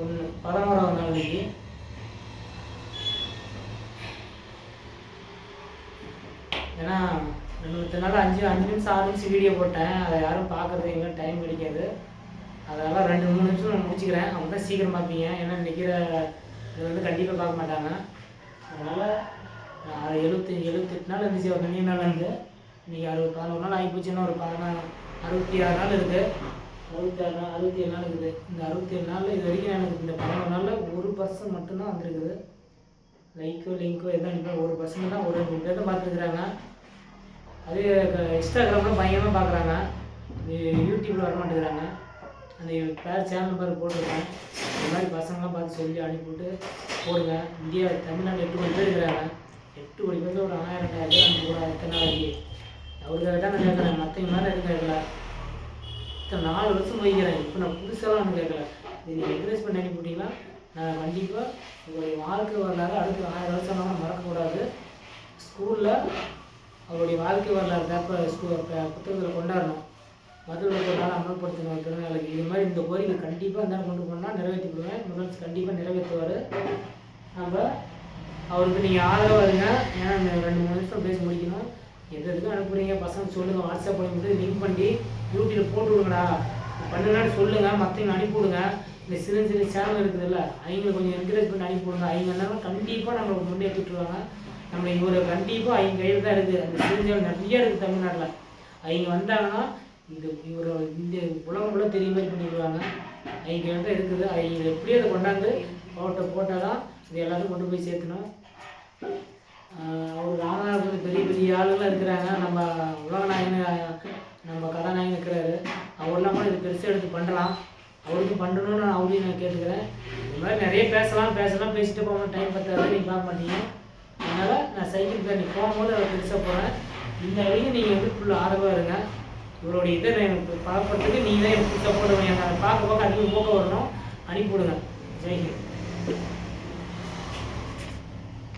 ஒன்று பதினோராவது நாள் இன்னைக்கு ஏன்னா ரெண்டு நாள் அஞ்சு அஞ்சு நிமிஷம் ஆறு நிமிஷம் வீடியோ போட்டேன். அதை யாரும் பார்க்கறது எங்களுக்கு டைம் கிடைக்காது. அதனால் ரெண்டு மூணு நிமிஷம் நான் முடிச்சுக்கிறேன். அவங்க தான் சீக்கிரம் பார்ப்பீங்க. ஏன்னா நிற்கிற இது வந்து கண்டிப்பாக பார்க்க மாட்டாங்க. அதனால் அது எழுபத்தி எழுபத்தெட்டு நாள் இருந்துச்சு. ஒரு நீண்ட நாள் இருந்து இன்றைக்கி அறுபது பதினோரு நாள் ஆகிப்போச்சுன்னா ஒரு பதினாறு அறுபத்தி ஆறு நாள் இருக்குது அறுபத்தி ஆறு நாள் அறுபத்தி ஏழு நாள் இருக்குது. இந்த அறுபத்தி ஏழு நாளில் இது வரைக்கும் எனக்கு இந்த பதினொரு நாளில் ஒரு பர்சன் மட்டும்தான் வந்திருக்குது. லைக்கோ லிங்கோ எதுவும் அனுப்பி ஒரு பர்சன் தான் ஒரு ரெண்டு பேர் தான் பார்த்துருக்குறாங்க. அது இன்ஸ்டாகிராமில் பயங்கரமாக பார்க்குறாங்க. இது யூடியூப்பில் வர மாட்டேங்கிறாங்க அந்த பேர் சேனல் பேர் போட்டிருக்கேன். இந்த மாதிரி பசங்களாம் பார்த்து சொல்லி அனுப்பிவிட்டு போடுங்க. இந்தியா தமிழ்நாடு எட்டு கோடி பேர் இருக்கிறாங்க. எட்டு கோடி பேர் ஒரு ஆயிரம் ரெண்டாயிரம் பேர் அனுப்பி கூட எத்தனை நாளைக்கு அவருக்காக தான் நான் கேட்குறேன். மற்றவங்க மாதிரி எதுவும் கேட்கல இத்தனை நாலு வருஷம் வைக்கிறேன் இப்போ நான் புதுசாலாம் ஒன்றும் கேட்கல. இது நீங்கள் என்கரேஜ் பண்ணி அனுப்பிவிட்டீங்கன்னா நான் கண்டிப்பாக உங்களுடைய வாழ்க்கை வரலாறு அடுத்து ஆயிரம் வருஷம் நான் மறக்கக்கூடாது. ஸ்கூலில் அவருடைய வாழ்க்கை வரலாறு பேப்பர் ஸ்கூ புத்தகத்தில் கொண்டாடணும். மதுரை கொண்டாட அமல்படுத்தணும் பிறநாளுக்கு இது மாதிரி இந்த கோரிக்கை கண்டிப்பாக இருந்தாலும் கொண்டு போனால் நிறைவேற்றி விடுவேன். முதலமைச்சர் கண்டிப்பாக நிறைவேற்றுவார். நம்ம அவருக்கு நீங்கள் ஆதரவாதுங்க ஏன்னா ரெண்டு மூணு நிமிஷம் பேசி முடிக்கணும். எது எதுக்கும் அனுப்புறீங்க? பசங்க சொல்லுங்கள் வாட்ஸ்அப் பண்ணி லிங்க் பண்ணி யூடியூப் போட்டு விடுங்கடா. பண்ணுங்கன்னு சொல்லுங்கள் மற்றவங்க அனுப்பி விடுங்க. இந்த சின்ன சின்ன சேனல் இருக்குதுல்ல அவங்களை கொஞ்சம் என்கரேஜ் பண்ணி அனுப்பி விடுங்க. அவங்க இருந்தாலும் கண்டிப்பாக நம்மளை முன்னேற்றி விட்டுருவாங்க நம்ம இவர் கண்டிப்பாக அவங்க கையில் தான் இருக்குது அந்த சிறுஞ்சல் நிறைய இருக்குது தமிழ்நாட்டில். அவங்க வந்தாங்கன்னா இது இவர் இந்த உலகம் கூட தெரிய மாதிரி பண்ணிடுவாங்க. அவங்க கையில் தான் இருக்குது. அவங்க எப்படியும் அதை கொண்டாந்து போட்டோ போட்டால் தான் இது எல்லாத்தையும் கொண்டு போய் சேர்த்தணும். பெரிய ஆளுங்களாம் இருக்கிறாங்க. நம்ம உலகநாயகன் நம்ம கதாநாயகன் இருக்கிறாரு. அவர்லாம் கூட இது பெருசாக எடுத்து பண்ணலாம். அவருக்கு பண்ணணும்னு நான் அவரையும் நான் கேட்டுக்கிறேன். இந்த மாதிரி நிறைய பேசலாம் பேசலாம் பேசிட்டு போகணும் டைம் பத்தாது நீங்கள் பார்க்க மாட்டீங்க அதனால் நான் சைக்கிள் தான் நீ போகும்போது அதை பெருசாக போகிறேன் இந்த வரைக்கும் நீங்கள் வந்து ஃபுல்லாக ஆதரவாக இருங்க. இவருடைய இதை எனக்கு பார்க்கறதுக்கு நீங்கள் தான் எனக்கு சப்போர்ட் பண்ணி பார்க்க பார்க்க அதிகம் ஊக்கம் வரணும். அனுப்பிவிடுங்க ஜெய்ஹிந்த்